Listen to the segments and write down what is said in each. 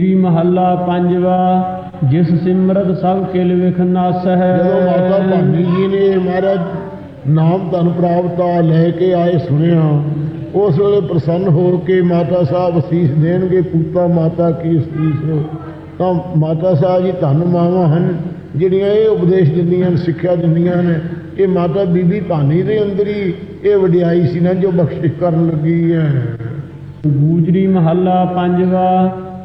ਗੂਜਰੀ ਮਹੱਲਾ ਪੰਜਵਾ ਜਿਸ ਸਿਮਰਤ ਸਭ ਕਿਲ ਵਿਖ ਨਾਸ ਹੈ ਜਦੋਂ ਮਾਤਾ ਭਾਨੀ ਜੀ ਨੇ ਮਹਾਰਾਜ ਨਾਮ ਧਨ ਪ੍ਰਾਪਤਾ ਲੈ ਕੇ ਆਏ ਸੁਣਿਆ ਉਸ ਵੇਲੇ ਪ੍ਰਸੰਨ ਹੋ ਕੇ ਮਾਤਾ ਸਾਹਿਬ ਅਸੀਸ ਦੇਣਗੇ ਪੂਤਾ ਮਾਤਾ ਕੀ ਅਸੀਸ ਤਾਂ ਮਾਤਾ ਸਾਹਿਬ ਜੀ ਧੰਨ ਮਾਵਾਂ ਹਨ ਜਿਹੜੀਆਂ ਇਹ ਉਪਦੇਸ਼ ਦਿੰਦੀਆਂ ਨੇ ਸਿੱਖਿਆ ਦਿੰਦੀਆਂ ਨੇ ਇਹ ਮਾਤਾ ਬੀਬੀ ਭਾਨੀ ਦੇ ਅੰਦਰ ਹੀ ਇਹ ਵਡਿਆਈ ਸੀ ਨਾ ਜੋ ਬਖਸ਼ਿਸ਼ ਕਰਨ ਲੱਗੀ ਹੈ। ਗੂਜਰੀ ਮਹੱਲਾ ਪੰਜਵਾ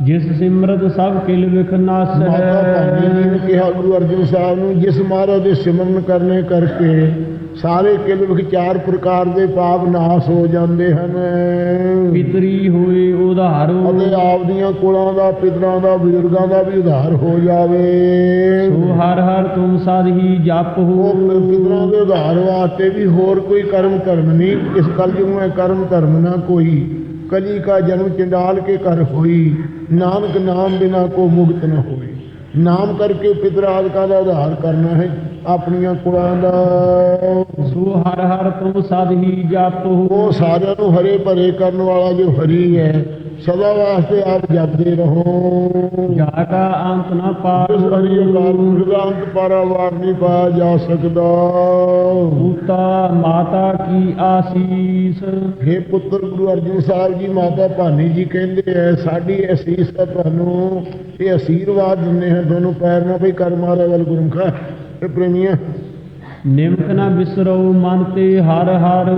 ਜਿਸ ਸਿਮਰਤ ਸਭ ਕਿਲ ਵਿਖ ਨਾਸ ਮਾਤਾ ਭਾਨੀ ਜੀ ਨੇ ਕਿਹਾ ਗੁਰੂ ਅਰਜਨ ਸਾਹਿਬ ਨੂੰ ਜਿਸ ਮਹਾਰਾਜ ਦੇ ਸਿਮਰਨ ਕਰਨੇ ਕਰਕੇ ਸਾਰੇ ਕਿਲ ਵਿਖ ਚਾਰ ਪ੍ਰਕਾਰ ਦੇ ਪਾਪ ਨਾਸ ਹੋ ਜਾਂਦੇ ਹਨ। ਪਿਤਰੀ ਹੋਏ ਉਧਾਰੋ ਅਤੇ ਆਪਦੀਆਂ ਕੁਲਾਂ ਦਾ ਪਿਤਰਾਂ ਦਾ ਬਜ਼ੁਰਗਾਂ ਦਾ ਵੀ ਉਧਾਰ ਹੋ ਜਾਵੇ। ਸੋ ਹਰ ਹਰ ਤੁਮ ਸਦ ਹੀ ਜਪ ਹੋ। ਪਿਤਰਾਂ ਦੇ ਉਧਾਰ ਵਾਸਤੇ ਵੀ ਹੋਰ ਕੋਈ ਕਰਮ ਧਰਮ ਨਹੀਂ। ਇਸ ਕਲਯੁਗ ਮੈਂ ਕਰਮ ਧਰਮ ਨਾ ਕੋਈ। ਕਲੀ ਕਾ ਜਨਮ ਚੰਡਾਲ ਕੇ ਕਰ ਹੋਈ ਨਾਨਕ ਨਾਮ ਬਿਨਾ ਕੋ ਮੁਕਤ ਨ ਹੋਈ। ਨਾਮ ਕਰਕੇ ਪਿਤਰ ਆਦਿਕਾਂ ਦਾ ਉਧਾਰ ਕਰਨਾ ਹੈ? ਆਪਣੀਆਂ ਕੁਲਾਂ ਦਾ। ਸੋ ਹਰ ਹਰ ਤੁਮ ਸਦ ਹੀ ਜਪ। ਉਹ ਸਾਰਿਆਂ ਨੂੰ ਹਰੇ ਭਰੇ ਕਰਨ ਵਾਲਾ ਜੋ ਹਰੀ ਹੈ ਸਦਾ ਵਾਸਤੇ ਆਪ ਜਪਦੇ ਰਹੋ। ਜਾ ਕਾ ਅੰਤ ਨ ਇਸ ਹਰੀ ਅਕਾਲ ਪਾਰ ਪੁਰਖ ਦਾ ਅੰਤ ਪਾਰਾਵਾਰ ਨਹੀਂ ਪਾਇਆ ਜਾ ਸਕਦਾ। ਪੂਤਾ ਮਾਤਾ ਕੀ ਆਸੀਸ? हे ਪੁੱਤਰ ਗੁਰੂ ਅਰਜਨ ਸਾਹਿਬ ਜੀ ਮਾਤਾ ਭਾਨੀ ਜੀ ਕਹਿੰਦੇ ਐ ਸਾਡੀ ਅਸੀਸ ਹੈ ਤੁਹਾਨੂੰ ਇਹ ਅਸੀਰਵਾਦ ਦਿੰਦੇ ਹਾਂ ਤੁਹਾਨੂੰ ਪੈਰ ਨਾ ਭਈ ਕਰ ਮਾਰਾ ਵੱਲ ਗੁਰਮਖਾ ਇਹ ਪ੍ਰੇਮੀਆਂ। ਨਿਮਕ ਨ ਬਿਸਰੋ ਮਨ ਤੇ ਹਰ ਹਰ।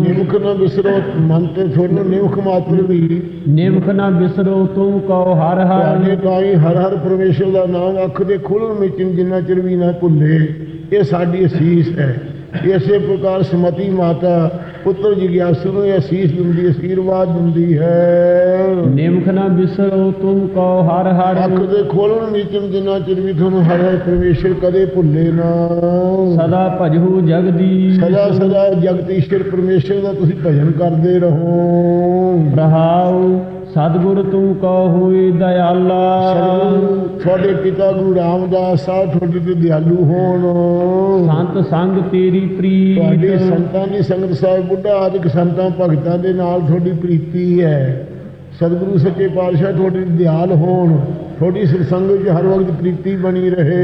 ਨਿਮਕ ਨਾ ਵਿਸਰੋ ਮਨ ਤੇ ਤੁਹਾਨੂੰ ਨਿਮਕ ਮਾਤਰ ਵੀ। ਨਿਮਕ ਨ ਬਿਸਰੋ ਤੁਮ ਕਉ ਹਰ ਤੁਹਾਡੇ ਹਰ ਤਾਈ ਹਰ ਹਰ ਪਰਮੇਸ਼ਰ ਦਾ ਨਾਮ ਅੱਖ ਦੇ ਖੁੱਲਣ ਵਿੱਚ ਜਿੰਨਾ ਚਿਰ ਵੀ ਨਾ ਭੁੱਲੇ ਇਹ ਸਾਡੀ ਅਸੀਸ ਹੈ। ਇਸੇ ਪ੍ਰਕਾਰ ਸਮਤੀ ਮਾਤਾ ਪੁੱਤਰ ਜਿਗਿਆਸੂ ਨੂੰ ਇਹ ਅਸੀਸ ਦਿੰਦੀ ਅਸੀਰਵਾਦ ਦਿੰਦੀ ਹੈ। ਨਿਮਕ ਨ ਬਿਸਰੋ ਤੁਮ ਕਉ ਹਰ ਹਰ। ਅੱਖ ਦੇ ਖੋਲਣ ਵਿੱਚ ਜਿੰਨਾ ਚਿਰ ਵੀ ਤੁਹਾਨੂੰ ਹਰ ਹਰ ਪਰਮੇਸ਼ਰ ਕਦੇ ਭੁੱਲੇ ਨਾ। ਸਦਾ ਭਜਹੁ ਜਗਦੀਸ਼ ਸਦਾ ਸਦਾ ਜਗਤੀਸ਼ਰ ਪਰਮੇਸ਼ਰ ਦਾ ਤੁਸੀਂ ਭਜਨ ਕਰਦੇ ਰਹੋ। ਰਹਾਉ ਸਤਿਗੁਰ ਤੂੰ ਕਉ ਹੋਏ ਦਇਆਲਾ। ਸਤਿਗੁਰੂ ਤੁਹਾਡੇ ਪਿਤਾ ਗੁਰੂ ਰਾਮਦਾਸ ਸਾਹਿਬ ਤੁਹਾਡੇ ਤੇ ਦਿਆਲੂ ਹੋਣ। ਸੰਤ ਸੰਗ ਤੇਰੀ ਤੁਹਾਡੀ ਪ੍ਰੀਤ ਸੰਤਾਂ ਦੀ ਸੰਗਤ ਸਾਹਿਬ ਬੁੱਢਾ ਆਦਿਕ ਸੰਤਾਂ ਭਗਤਾਂ ਦੇ ਨਾਲ ਤੁਹਾਡੀ ਪ੍ਰੀਤੀ ਹੈ। ਸਤਿਗੁਰੂ ਸੱਚੇ ਪਾਤਸ਼ਾਹ ਤੁਹਾਡੇ ਦਿਆਲ ਹੋਣ। ਤੁਹਾਡੀ ਸਿਰਸੰਗ ਵਿੱਚ ਹਰ ਵਕਤ ਪ੍ਰੀਤੀ ਬਣੀ ਰਹੇ।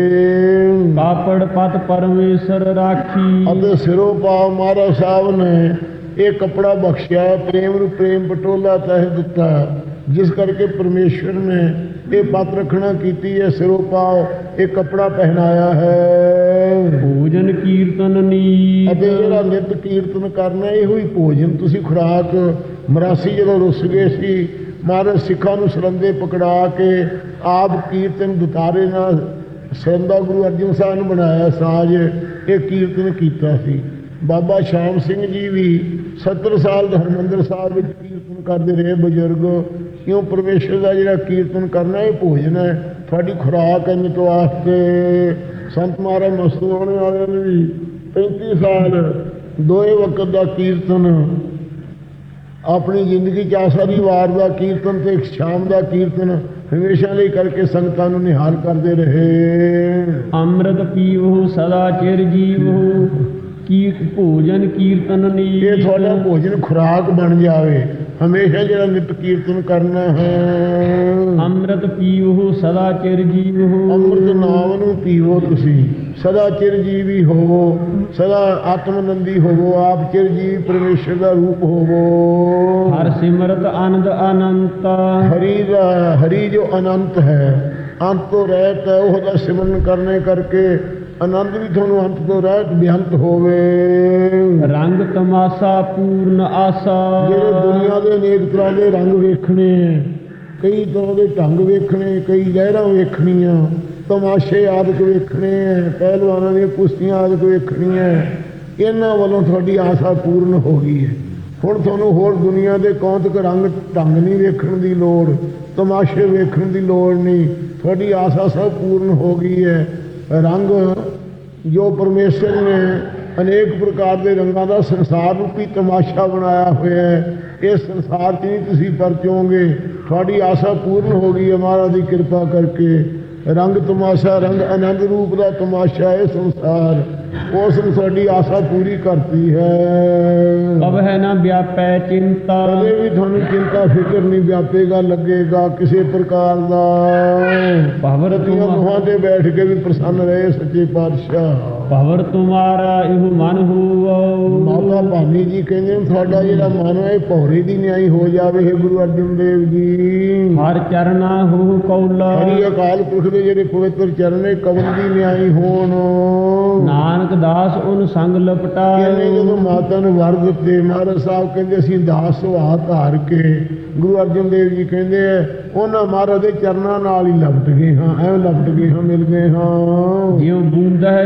ਕਾਪੜ ਪਤ ਪਰਮੇਸ਼ਰ ਰਾਖੀ। ਅਤੇ ਸਿਰੋਂ ਪਾਉ ਮਹਾਰਾਜ ਸਾਹਿਬ ਨੇ ਇਹ ਕਪੜਾ ਬਖਸ਼ਿਆ ਪ੍ਰੇਮ ਨੂੰ ਪ੍ਰੇਮ ਪਟੋਲਾ ਤਹਿ ਦਿੱਤਾ। ਜਿਸ ਕਰਕੇ ਪਰਮੇਸ਼ਵਰ ਨੇ ਇਹ ਪਤ ਰੱਖਣਾ ਕੀਤੀ ਹੈ ਸਿਰੋਂ ਪਾਉ ਇਹ ਕਪੜਾ ਪਹਿਨਾਇਆ ਹੈ। ਭੋਜਨ ਕੀਰਤਨ ਨੀ ਅਤੇ ਜਿਹੜਾ ਨਿਤ ਕੀਰਤਨ ਕਰਨਾ ਇਹੋ ਹੀ ਭੋਜਨ ਤੁਸੀਂ ਖੁਰਾਕ ਮਰਾਸੀ ਜਦੋਂ ਰੁੱਸ ਗਏ ਸੀ ਮਹਾਰਾਜ ਸਿੱਖਾਂ ਨੂੰ ਸਰੰਦੇ ਪਕੜਾ ਕੇ ਆਪ ਕੀਰਤਨ ਦੁਤਾਰੇ ਨਾਲ ਸਰੰਦਾ ਗੁਰੂ ਅਰਜਨ ਸਾਹਿਬ ਨੂੰ ਬਣਾਇਆ ਸਾਜ ਇਹ ਕੀਰਤਨ ਕੀਤਾ ਸੀ। ਬਾਬਾ ਸ਼ਾਮ ਸਿੰਘ ਜੀ ਵੀ 70 ਸਾਲ ਹਰਮੰਦਰ ਸਾਹਿਬ ਵਿੱਚ ਕੀਰਤਨ ਕਰਦੇ ਰਹੇ ਬਜ਼ੁਰਗ। ਕਿਉਂ ਪਰਮੇਸ਼ਰ ਦਾ ਜਿਹੜਾ ਕੀਰਤਨ ਕਰਨਾ ਇਹ ਭੋਜਨ ਹੈ। ਤੁਹਾਡੀ ਖੁਰਾਕ ਹੈ ਨਿਤ ਵਾਸਤੇ। ਸੰਤ ਮਹਾਰਾਜ ਮਸਤੂ ਹੋਣੇ ਵਾਲਿਆਂ ਨੇ ਵੀ 35 ਸਾਲ ਦੋਏ ਵਕਤ ਦਾ ਕੀਰਤਨ ਆਪਣੀ ਜ਼ਿੰਦਗੀ ਚ ਆਸਾਰੀ ਵਾਰ ਦਾ ਕੀਰਤਨ ਤੇ ਇੱਕ ਸ਼ਾਮ ਦਾ ਕੀਰਤਨ ਹਮੇਸ਼ਾ ਲਈ ਕਰਕੇ ਸੰਗਤਾਂ ਨੂੰ ਨਿਹਾਲ ਕਰਦੇ ਰਹੇ। ਅੰਮ੍ਰਿਤ ਪੀਵੋ ਸਦਾ ਚਿਰ ਜੀਵੋ ਕੀ ਭੋਜਨ ਕੀਰਤਨ ਨੀ ਇਹ ਤੁਹਾਡਾ ਭੋਜਨ ਖੁਰਾਕ ਬਣ ਜਾਵੇ। ਹਮੇਸ਼ਾ ਜਿਹੜਾ ਨਿਤ ਕੀਰਤਨ ਕਰਨਾ ਹੈ। ਅੰਮ੍ਰਿਤ ਪੀਵੋ ਸਦਾ ਚਿਰ ਜੀਵੋ। ਅੰਮ੍ਰਿਤ ਨਾਮ ਨੂੰ ਪੀਵੋ ਤੁਸੀਂ ਸਦਾ ਚਿਰਜੀਵੀ ਹੋਵੋ ਸਦਾ ਆਤਮਨੰਦੀ ਹੋਵੋ ਆਪ ਚਿਰਜੀਵੀ ਪਰਮੇਸ਼ਰ ਦਾ ਰੂਪ ਹੋਵੋ। ਹਰ ਸਿਮਰਤ ਆਨੰਦ ਅਨੰਤ। ਹਰੀ ਦਾ ਹਰੀ ਜੋ ਅਨੰਤ ਹੈ ਅੰਤ ਤੋਂ ਰਹਿਤ ਹੈ ਉਹਦਾ ਸਿਮਰਨ ਕਰਨੇ ਕਰਕੇ ਆਨੰਦ ਵੀ ਤੁਹਾਨੂੰ ਅੰਤ ਤੋਂ ਰਹਿਤ ਬਿਅੰਤ ਹੋਵੇ। ਰੰਗ ਤਮਾਸਾ ਪੂਰਨ ਆਸਾ। ਜਿਹੜੇ ਦੁਨੀਆ ਦੇ ਅਨੇਕ ਤਰ੍ਹਾਂ ਦੇ ਰੰਗ ਵੇਖਣੇ ਕਈ ਤਰ੍ਹਾਂ ਦੇ ਢੰਗ ਵੇਖਣੇ ਕਈ ਲਹਿਰਾਂ ਵੇਖਣੀਆਂ ਤਮਾਸ਼ੇ ਆਦਿਕ ਵੇਖਣੇ ਪਹਿਲਵਾਨਾਂ ਦੀਆਂ ਕੁਸ਼ਤੀਆਂ ਆਦਿਕ ਵੇਖਣੀਆਂ ਇਹਨਾਂ ਵੱਲੋਂ ਤੁਹਾਡੀ ਆਸਾ ਪੂਰਨ ਹੋ ਗਈ ਹੈ। ਹੁਣ ਤੁਹਾਨੂੰ ਹੋਰ ਦੁਨੀਆ ਦੇ ਕੌਤਕ ਰੰਗ ਢੰਗ ਨਹੀਂ ਵੇਖਣ ਦੀ ਲੋੜ ਤਮਾਸ਼ੇ ਵੇਖਣ ਦੀ ਲੋੜ ਨਹੀਂ। ਤੁਹਾਡੀ ਆਸਾ ਸਭ ਪੂਰਨ ਹੋ ਗਈ ਹੈ। ਰੰਗ ਜੋ ਪਰਮੇਸ਼ਰ ਨੇ ਅਨੇਕ ਪ੍ਰਕਾਰ ਦੇ ਰੰਗਾਂ ਦਾ ਸੰਸਾਰ ਰੂਪੀ ਤਮਾਸ਼ਾ ਬਣਾਇਆ ਹੋਇਆ ਹੈ ਇਸ ਸੰਸਾਰ 'ਚ ਨਹੀਂ ਤੁਸੀਂ ਪਰਚੋਗੇ। ਤੁਹਾਡੀ ਆਸਾ ਪੂਰਨ ਹੋ ਗਈ ਹੈ ਮਹਾਰਾਜ ਦੀ ਕਿਰਪਾ ਕਰਕੇ। ਰੰਗ ਤਮਾਸ਼ਾ, ਰੰਗ ਆਨੰਦ ਰੂਪ ਦਾ ਤਮਾਸ਼ਾ ਹੈ ਸੰਸਾਰ। ਉਸ ਨੂੰ ਸਾਡੀ ਆਸਾ ਪੂਰੀ ਕਰਤੀ ਹੈ। ਨਾ ਵਿਆਪੈ ਚਿੰਤਾ। ਕਦੇ ਵੀ ਤੁਹਾਨੂੰ ਚਿੰਤਾ ਫਿਕਰ ਨਹੀਂ ਵਿਆਪੇਗਾ ਲੱਗੇਗਾ ਕਿਸੇ ਪ੍ਰਕਾਰ ਦਾ। ਭਵਰ ਤੁਮ ਦੁਹਾਂ ਤੇ ਬੈਠ ਕੇ ਵੀ ਪ੍ਰਸੰਨ ਰਹੇ ਸੱਚੇ ਪਾਤਸ਼ਾਹ। ਭਵਰ ਤੁਮਾਰਾ ਇਹੋ ਮਨ ਹੋਵੋ। ਮਾਤਾ ਭਾਨੀ ਜੀ ਕਹਿੰਦੇ ਨੇ, ਤੁਹਾਡਾ ਜਿਹੜਾ ਮਨ ਹੈ ਇਹ ਭੌਰੇ ਦੀ ਨਿਆਈ ਹੋ ਜਾਵੇ ਹੈ ਗੁਰੂ ਅਰਜਨ ਦੇਵ ਜੀ। ਹਰ ਚਰਨਾ ਹੋ ਕੌਲਾ। ਹਰੀ ਅਕਾਲ ਪੁਰਖ ਦੇ ਜਿਹੜੇ ਪਵਿੱਤਰ ਚਰਨ ਨੇ ਕਵਨ ਦੀ ਨਿਆਈ ਹੋਣ। ਨਾਨਕ ਦਾਸ ਉਹਨ ਸੰਗ ਲਪਟਾ ਕਹਿੰਦੇ ਜਦੋਂ ਮਾਤਾ ਨੂੰ ਵਰ ਦਿੱਤੇ ਮਹਾਰਾਜ ਸਾਹਿਬ ਕਹਿੰਦੇ ਅਸੀਂ ਦਾਸ ਸੁਭਾਅ ਧਾਰ ਕੇ ਗੁਰੂ ਅਰਜਨ ਦੇਵ ਜੀ ਕਹਿੰਦੇ ਆ, ਉਹਨਾਂ ਮਹਾਰਾਜ ਦੇ ਚਰਨਾਂ ਨਾਲ ਹੀ ਲਪਟ ਗਏ ਹਾਂ ਐਵੇਂ ਲਪਟ ਗਏ ਹਾਂ ਮਿਲ ਗਏ ਹਾਂ। ਜਿਉ ਬੂੰਦਾ ਹੈ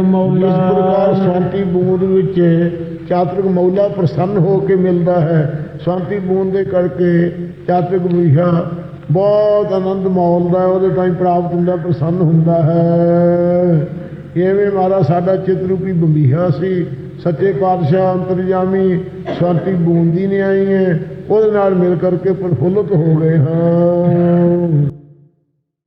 ਚਾਤਰਕ ਇਸ ਪ੍ਰਕਾਰ ਸ਼ਾਂਤੀ ਬੂੰਦ ਵਿੱਚ ਚਾਤਰਿਕ ਮੌਲਾ ਪ੍ਰਸੰਨ ਹੋ ਕੇ ਮਿਲਦਾ ਹੈ। ਸ਼ਾਂਤੀ ਬੂੰਦ ਦੇ ਕਰਕੇ ਚਾਤਰਕ ਵਿਸ਼ਾ ਬਹੁਤ ਆਨੰਦ ਮਾਉਂਦਾ ਹੈ। ਉਹਦੇ ਤਾਂ ਹੀ ਪ੍ਰਾਪਤ ਹੁੰਦਾ, ਪ੍ਰਸੰਨ ਹੁੰਦਾ ਹੈ। ਇਵੇਂ ਮਾਰਾ ਸਾਡਾ ਚਿਤਰੂਪੀ ਬੰਬੀਹਾ ਸੀ। ਸੱਚੇ ਪਾਤਸ਼ਾਹ ਅੰਤਰਜਾਮੀ ਸ਼ਾਂਤੀ ਬੂੰਦੀ ਨੇ ਆਈ ਹੈ। ਉਹਦੇ ਨਾਲ ਮਿਲ ਕਰਕੇ ਪ੍ਰਫੁੱਲਤ ਹੋ ਗਏ ਹਾਂ।